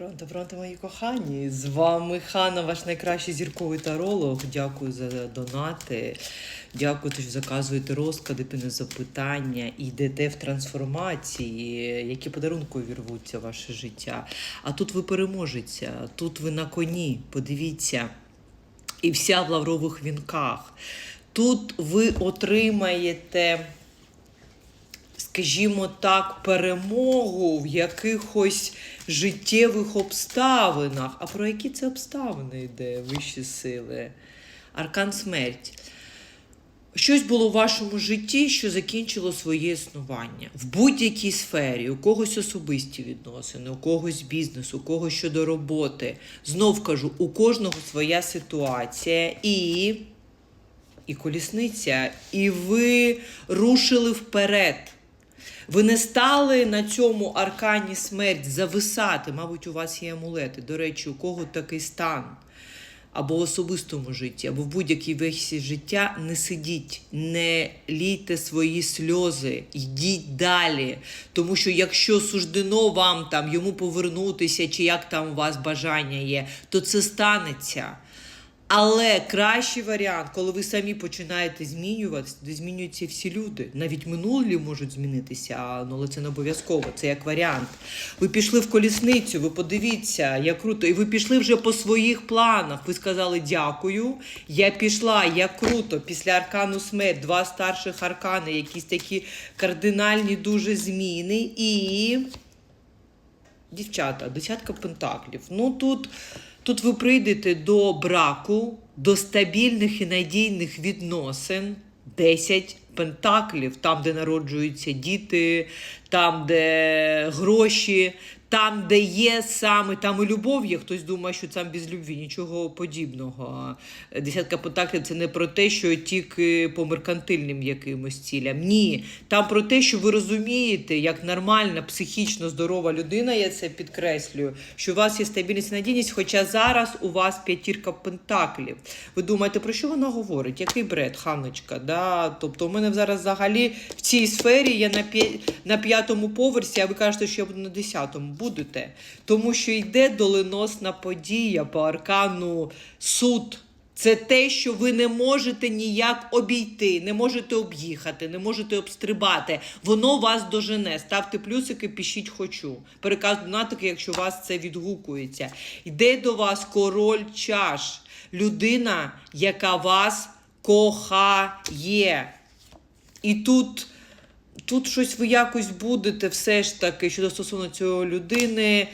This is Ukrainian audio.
Пронто, пронто, мої кохані. З вами Хана, ваш найкращий зірковий таролог. Дякую за донати. Дякую, що заказуєте розклади, піне запитання і йдете в трансформації, які подарунки увірвуться в ваше життя. А тут ви переможеться, тут ви на коні. Подивіться. І вся в лаврових вінках. Тут ви отримаєте скажімо так, перемогу в якихось життєвих обставинах. А про які це обставини йде вищі сили? Аркан смерть. Щось було в вашому житті, що закінчило своє існування в будь-якій сфері, у когось особисті відносини, у когось бізнес, у когось щодо роботи. Знов кажу, у кожного своя ситуація і, і колісниця, і ви рушили вперед. Ви не стали на цьому аркані смерть зависати. Мабуть, у вас є амулети. До речі, у кого такий стан? Або в особистому житті, або в будь-якій весі життя не сидіть, не лійте свої сльози, йдіть далі. Тому що якщо суждено вам там йому повернутися, чи як там у вас бажання є, то це станеться. Але кращий варіант, коли ви самі починаєте змінюватися, де змінюються всі люди. Навіть минулі можуть змінитися, ну, але це не обов'язково, це як варіант. Ви пішли в колісницю, ви подивіться, як круто, і ви пішли вже по своїх планах. Ви сказали дякую. Я пішла, як круто. Після аркану смерть, два старших аркани, якісь такі кардинальні дуже зміни. І дівчата, десятка пентаклів. Ну тут, тут ви прийдете до браку, до стабільних і надійних відносин. 10 пентаклів, там, де народжуються діти, там, де гроші, там, де є саме, там і любов є. Хтось думає, що там без любві, нічого подібного. Десятка пентаклів це не про те, що тільки по меркантильним якимось цілям. Ні, там про те, що ви розумієте, як нормальна, психічно здорова людина, я це підкреслюю, що у вас є стабільність і надійність, хоча зараз у вас п'ятірка пентаклів. Ви думаєте, про що вона говорить? Який бред, Ханочка? Да? Тобто, у мене зараз взагалі в цій сфері я на, на п'ятому поверсі, а ви кажете, що я буду на десятому. Будете. Тому що йде доленосна подія по аркану суд. Це те, що ви не можете ніяк обійти, не можете об'їхати, не можете обстрибати. Воно вас дожене. Ставте плюсики, пишіть хочу. Переказ донатики, якщо вас це відгукується. Йде до вас король чаш, людина, яка вас кохає. І тут, тут щось ви якось будете все ж таки, щодо стосовно цього людини,